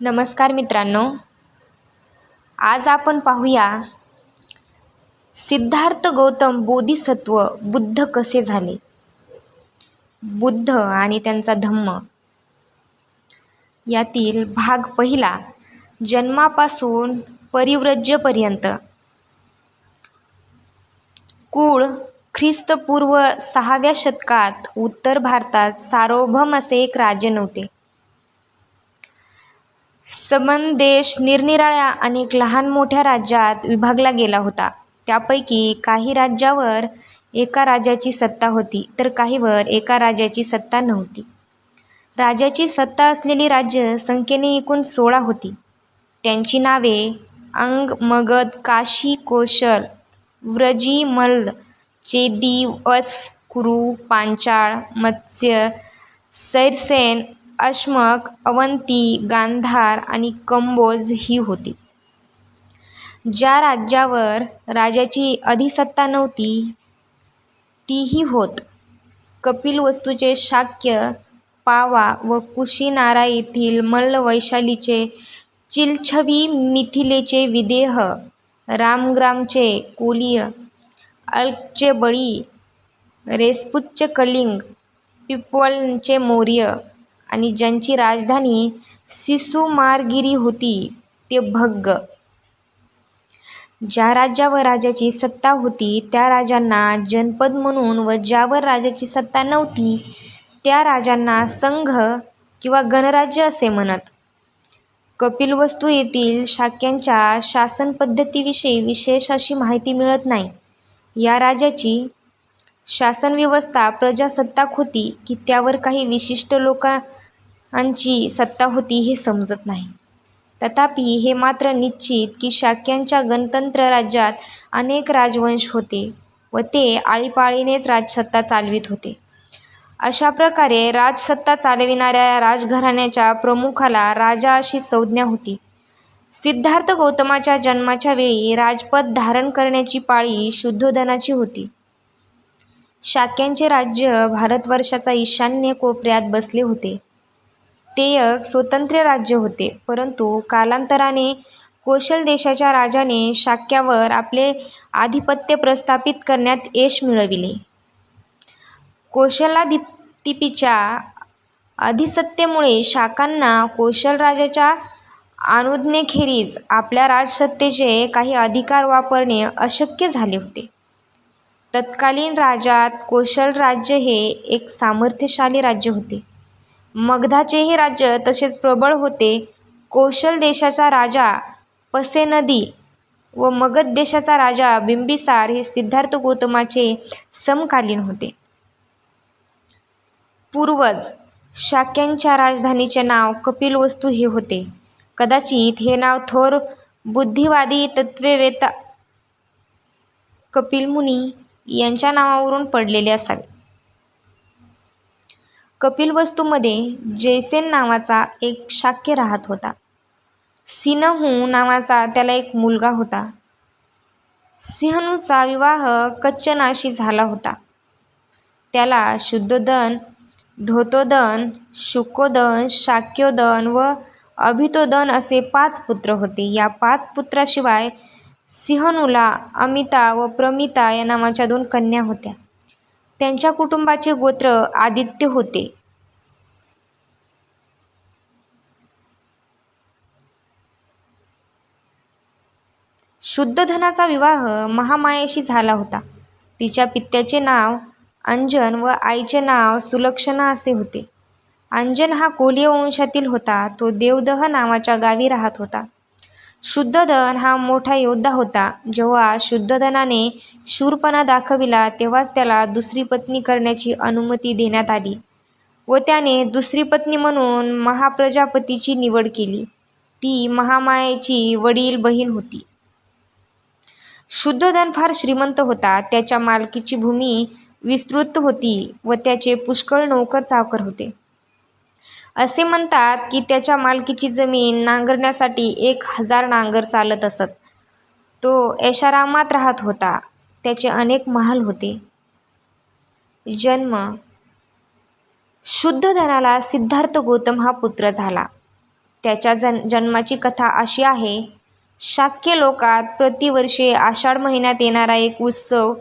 नमस्कार मित्रांनो. आज आपण पाहूया सिद्धार्थ गौतम बोधिसत्व बुद्ध कसे झाले? बुद्ध आणि त्यांचा धम्म. यातील भाग पहिला जन्मापासून परिव्रज्यपर्यंत. कुळ ख्रिस्तपूर्व सहाव्या शतकात उत्तर भारतात सार्वभौम असे एक राज्य नव्हते. सबन देश निरनिराळ्या अनेक लहान मोठ्या राज्यात विभागला गेला होता. त्यापैकी काही राज्यावर एका राजाची सत्ता होती तर काहीवर एका राजाची सत्ता नव्हती. राजाची सत्ता असलेली राज्य संख्येने एकूण सोळा होती. त्यांची नावे अंग मगध काशी कोशल व्रजी मल्ल चेदी वत्स कुरु पांचाळ मत्स्य सैरसेन अश्मक अवंती गांधार आणि कंबोज ही होती. ज्या राज्यावर राजाची अधिसत्ता नव्हती तीही होत. कपिलवस्तूचे शाक्य पावा व कुशीनारा येथील मल्ल वैशालीचे चिलछवी मिथिलेचे विदेह रामग्रामचे कोलीय अल्कचे बळी रेस्पुच्च कलिंग पिप्पलचे मौर्य आणि ज्यांची राजधानी सिसुमारगिरी होती ते भग्ग. ज्या राज्यावर राजाची सत्ता होती त्या राजांना जनपद म्हणून व ज्यावर राजाची सत्ता नव्हती त्या राजांना संघ किंवा गणराज्य असे म्हणत. कपिलवस्तू येथील शाक्यांच्या शासनपद्धतीविषयी विशेष अशी माहिती मिळत नाही. या राजाची शासनव्यवस्था प्रजासत्ताक होती की त्यावर काही विशिष्ट लोकांची सत्ता होती हे समजत नाही. तथापि हे मात्र निश्चित की शाक्यांच्या गणतंत्र राज्यात अनेक राजवंश होते व ते आळीपाळीनेच राजसत्ता चालवित होते. अशा प्रकारे राजसत्ता चालविणाऱ्या राजघराण्याच्या प्रमुखाला राजा अशी संज्ञा होती. सिद्धार्थ गौतमाच्या जन्माच्या वेळी राजपद धारण करण्याची पाळी शुद्धोधनाची होती. शाक्यांचे राज्य भारतवर्षाचा ईशान्य कोपऱ्यात बसले होते. ते एक स्वतंत्र राज्य होते परंतु कालांतराने कोशल देशाच्या राजाने शाक्यावर आपले आधिपत्य प्रस्थापित करण्यात यश मिळविले. कोशलाधिपतीच्या अधिसत्तेमुळे शाकांना कोशल राजाच्या अनुज्ञेखेरीज आपल्या राजसत्तेचे काही अधिकार वापरणे अशक्य झाले होते. तत्कालीन राज्यात कोशल राज्य हे एक सामर्थ्यशाली राज्य होते. मगधाचेही राज्य तसेच प्रबळ होते. कोशल देशाचा राजा पसेनदी व मगध देशाचा राजा बिंबिसार हे सिद्धार्थ गौतमाचे समकालीन होते. पूर्वज शाक्यांच्या राजधानीचे नाव कपिलवस्तू हे होते. कदाचित हे नाव थोर बुद्धिवादी तत्त्ववेत्ता कपिलमुनी यांच्या नावावरून पडलेले असावे. कपिलवस्तूमध्ये जयसेन नावाचा एक शाक्य राहत होता. सिंहनू नावाचा त्याला एक मुलगा होता. सिंहनूचा विवाह कच्चनाशी झाला होता. त्याला शुद्धोदन धोतोदन शुकोदन शाक्योदन व अभितोदन असे पाच पुत्र होते. या पाच पुत्राशिवाय सिंहनूला अमिता व प्रमिता या नावाच्या दोन कन्या होत्या. त्यांच्या कुटुंबाचे गोत्र आदित्य होते. शुद्धधनाचा विवाह महामायेशी झाला होता. तिच्या पित्याचे नाव अंजन व आईचे नाव सुलक्षणा असे होते. अंजन हा कोलीय वंशातील होता. तो देवदह नावाच्या गावी राहत होता. शुद्धधन हा मोठा योद्धा होता. जेव्हा शुद्धधनाने शूरपणा दाखविला तेव्हाच त्याला दुसरी पत्नी करण्याची अनुमती देण्यात आली व त्याने दुसरी पत्नी म्हणून महाप्रजापतीची निवड केली. ती महामायेची वडील बहीण होती. शुद्धधन फार श्रीमंत होता. त्याच्या मालकीची भूमी विस्तृत होती व त्याचे पुष्कळ नोकर चाकर होते. असे म्हणतात की त्याच्या मालकीची जमीन नांगरण्यासाठी एक हजार नांगर चालत असत. तो ऐशारामात राहत होता. त्याचे अनेक महाल होते. जन्म शुद्ध धनाला सिद्धार्थ गौतम हा पुत्र झाला. त्याच्या जन जन्माची कथा अशी आहे शाक्य लोकात प्रतिवर्षी आषाढ महिन्यात येणारा एक उत्सव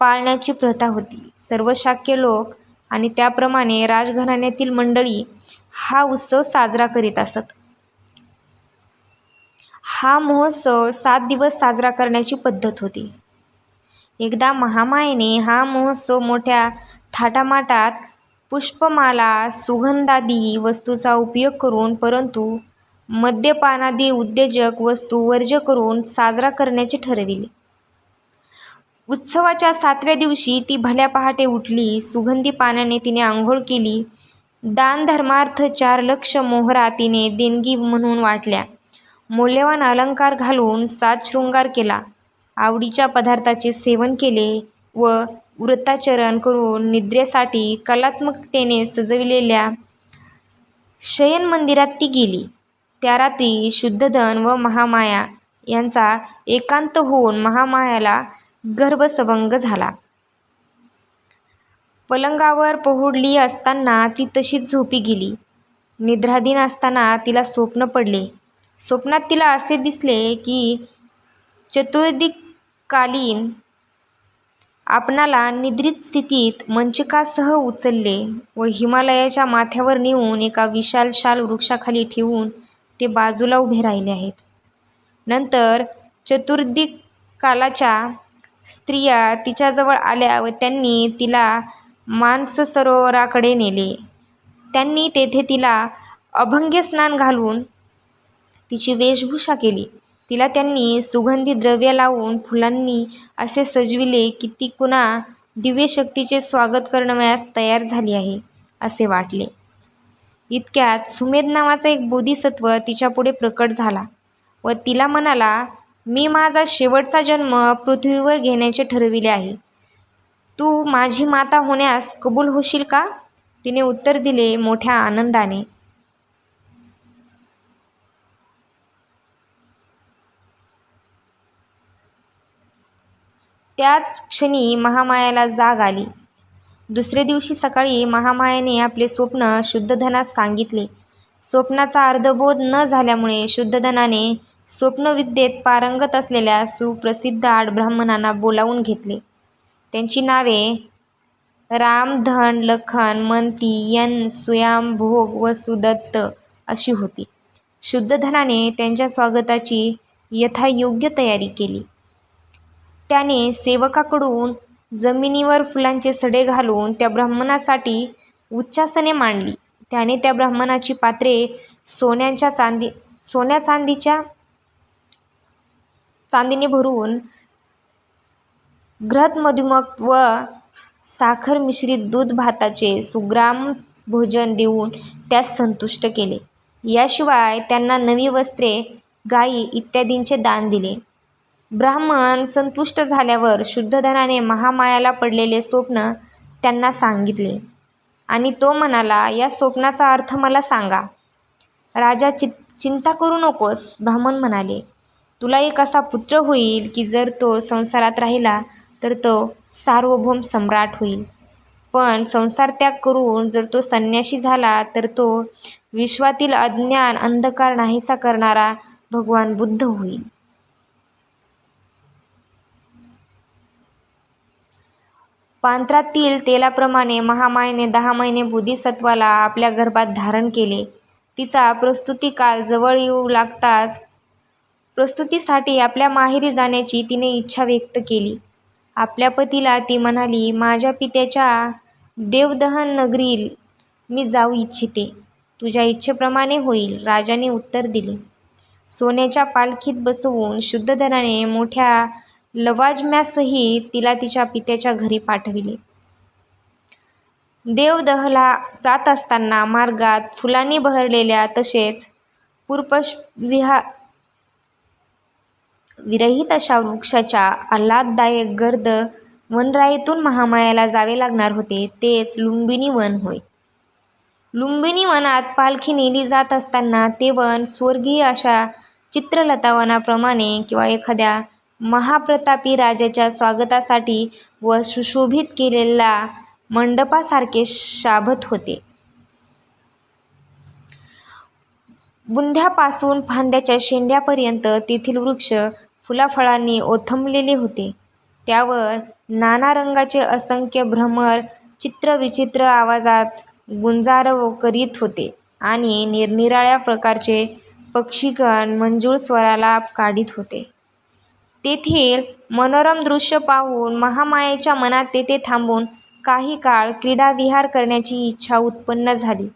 पाळण्याची प्रथा होती. सर्व शाक्य लोक आणि त्याप्रमाणे राजघराण्यातील मंडळी हा उत्सव साजरा करीत असत. हा महोत्सव सात दिवस साजरा करण्याची पद्धत होती. एकदा महामायेने हा महोत्सव मोठ्या थाटामाटात पुष्पमाला सुगंधादी वस्तूचा उपयोग करून परंतु मद्यपानादी उद्योजक वस्तू वर्ज्य करून साजरा करण्याचे ठरविले. उत्सवाच्या सातव्या दिवशी ती भल्या पहाटे उठली सुगंधी पाण्याने तिने आंघोळ केली दानधर्मार्थ चार लक्ष मोहरा तिने देणगी म्हणून वाटल्या. मौल्यवान अलंकार घालून सात शृंगार केला. आवडीच्या पदार्थाचे सेवन केले व वृत्ताचरण करून निद्रेसाठी कलात्मकतेने सजविलेल्या शयन मंदिरात ती गेली. त्या रात्री शुद्धधन व महामाया यांचा एकांत होऊन महामायाला गर्भसभंग झाला. पलंगावर पहुडली असताना ती तशीच झोपी गेली. निद्राधीन असताना तिला स्वप्न पडले. स्वप्नात तिला असे दिसले की चतुर्दिकालीन आपणाला निद्रित स्थितीत मंचकासह उचलले व हिमालयाच्या माथ्यावर नेऊन एका विशाल शाल वृक्षाखाली ठेवून ते बाजूला उभे राहिले आहेत. नंतर चतुर्दिक कालाच्या स्त्रिया तिच्याजवळ आल्या व त्यांनी तिला मानससरोवराकडे नेले. त्यांनी तेथे तिला अभंग्यस्नान घालून तिची वेशभूषा केली. तिला त्यांनी सुगंधी द्रव्य लावून फुलांनी असे सजविले की ती कुणा दिव्यशक्तीचे स्वागत करण्यास तयार झाली आहे असे वाटले. इतक्यात सुमेध नावाचा एक बोधिसत्व तिच्यापुढे प्रकट झाला व तिला म्हणाला मी माझा शेवटचा जन्म पृथ्वीवर घेण्याचे ठरविले आहे. तू माझी माता होण्यास कबूल होशील का? तिने उत्तर दिले मोठ्या आनंदाने. त्याच क्षणी महामायाला जाग आली. दुसरे दिवशी सकाळी महामायाने आपले स्वप्न शुद्धधनास सांगितले. स्वप्नाचा अर्धबोध न झाल्यामुळे शुद्धधनाने स्वप्नविद्येत पारंगत असलेल्या सुप्रसिद्ध आठ ब्राह्मणांना बोलावून घेतले. त्यांची नावे राम धन लखन मंती यन सुयामभोग व सुदत्त अशी होती. शुद्धधनाने त्यांच्या स्वागताची यथायोग्य तयारी केली. त्याने सेवकाकडून जमिनीवर फुलांचे सडे घालून त्या ब्राह्मणासाठी उच्चासने मांडली. त्याने त्या ब्राह्मणाची पात्रे सोन्यांच्या चांदी सोन्या चांदीच्या चांदीने भरून घृत मधुमक व साखर मिश्रित दूध भाताचे सुग्राम भोजन देऊन त्यास संतुष्ट केले. याशिवाय त्यांना नवी वस्त्रे गायी इत्यादींचे दान दिले. ब्राह्मण संतुष्ट झाल्यावर शुद्धधनाने महामायाला पडलेले स्वप्न त्यांना सांगितले. आणि तो म्हणाला या स्वप्नाचा अर्थ मला सांगा. राजा चि चिंता करू नकोस ब्राह्मण म्हणाले. तुला एक असा पुत्र होईल की जर तो संसारात राहिला तर तो सार्वभौम सम्राट होईल. पण संसार त्याग करून जर तो संन्याशी झाला तर तो विश्वातील अज्ञान अंधकार नाहीसा करणारा भगवान बुद्ध होईल. पांत्रातील तेलाप्रमाणे महामायेने दहा महिने बोधिसत्वाला आपल्या गर्भात धारण केले. तिचा प्रस्तुती काल जवळ येऊ लागताच प्रस्तुतीसाठी आपल्या माहेरी जाण्याची तिने इच्छा व्यक्त केली. आपल्या पतीला ती म्हणाली माझ्या पित्याच्या देवदहन नगरील मी जाऊ इच्छिते. तुझ्या इच्छेप्रमाणे होईल. राजाने उत्तर दिले. सोन्याच्या पालखीत बसवून शुद्धधराने मोठ्या लवाजम्यासहित तिला तिच्या पित्याच्या घरी पाठविले. देवदहला जात असताना मार्गात फुलांनी बहरलेल्या तसेच पुरपश विहा विरहित अशा वृक्षाच्या आल्हाददायक गर्द वनराईतून महामायाला जावे लागणार होते तेच लुंबिनी वन होय. लुंबिनी वनात पालखी नेली जात असताना ते वन स्वर्गीय अशा चित्रलतावनाप्रमाणे किंवा एखाद्या महाप्रतापी राजाच्या स्वागतासाठी व सुशोभित केलेल्या मंडपासारखे शाबत होते. बुंध्यापासून फांद्याच्या शेंड्यापर्यंत तेथील वृक्ष फुलाफळांनी ओथंबलेले होते. त्यावर नाना रंगाचे असंख्य भ्रमर चित्रविचित्र आवाजात गुंजारव करीत होते आणि निरनिराळ्या प्रकारचे पक्षीगण मंजूळ स्वराला काढीत होते. तेथील मनोरम दृश्य पाहून महामायेच्या मनात तेथे थांबून काही काळ क्रीडाविहार करण्याची इच्छा उत्पन्न झाली.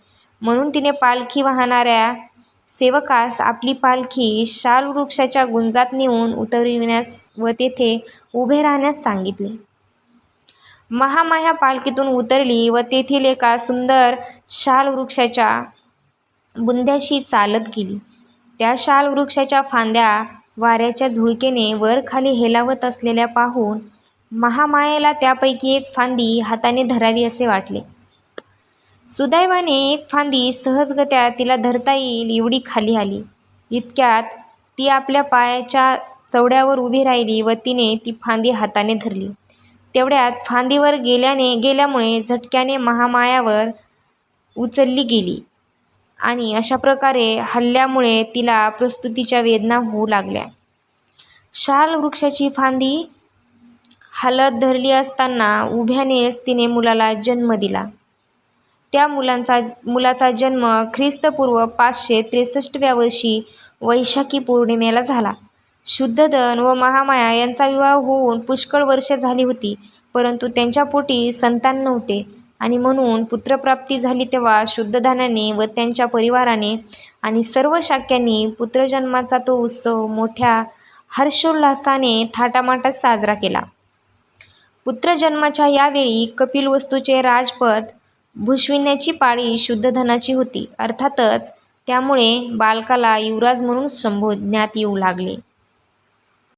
म्हणून तिने पालखी वाहणाऱ्या सेवकास आपली पालखी शालवृक्षाच्या गुंजात नेऊन उतरविण्यास व तेथे उभे राहण्यास सांगितले. महामाया पालखीतून उतरली व तेथील एका सुंदर शालवृक्षाच्या बुंद्याशी चालत गेली. त्या शालवृक्षाच्या फांद्या वाऱ्याच्या झुळकेने वरखाली हेलावत असलेल्या पाहून महामायेला त्यापैकी एक फांदी हाताने धरावी असे वाटले. सुदैवाने एक फांदी सहजगत्या तिला धरता येईल एवढी खाली आली. इतक्यात ती आपल्या पायाच्या चवड्यावर उभी राहिली व तिने ती फांदी हाताने धरली. तेवढ्यात फांदीवर गेल्याने गेल्यामुळे झटक्याने महामायावर उचलली गेली आणि अशा प्रकारे हल्ल्यामुळे तिला प्रस्तुतीच्या वेदना होऊ लागल्या. शाल वृक्षाची फांदी हालत धरली असताना उभ्यानेच तिने मुलाला जन्म दिला. त्या मुलांचा मुलाचा जन्म ख्रिस्तपूर्व पाचशे त्रेसष्टव्या वर्षी वैशाखी पौर्णिमेला झाला. शुद्धधन व महामाया यांचा विवाह होऊन पुष्कळ वर्षे झाली होती, परंतु त्यांच्या पोटी संतान नव्हते आणि म्हणून पुत्रप्राप्ती झाली तेव्हा शुद्धधानाने व त्यांच्या परिवाराने आणि सर्व शाक्यांनी पुत्रजन्माचा तो उत्सव मोठ्या हर्षोल्लासाने थाटामाटात साजरा केला. पुत्रजन्माच्या यावेळी कपिलवस्तूचे राजपद भूषविण्याची पाळी शुद्धधनाची होती. अर्थातच त्यामुळे बालकाला युवराज म्हणून संबोधण्यात येऊ लागले.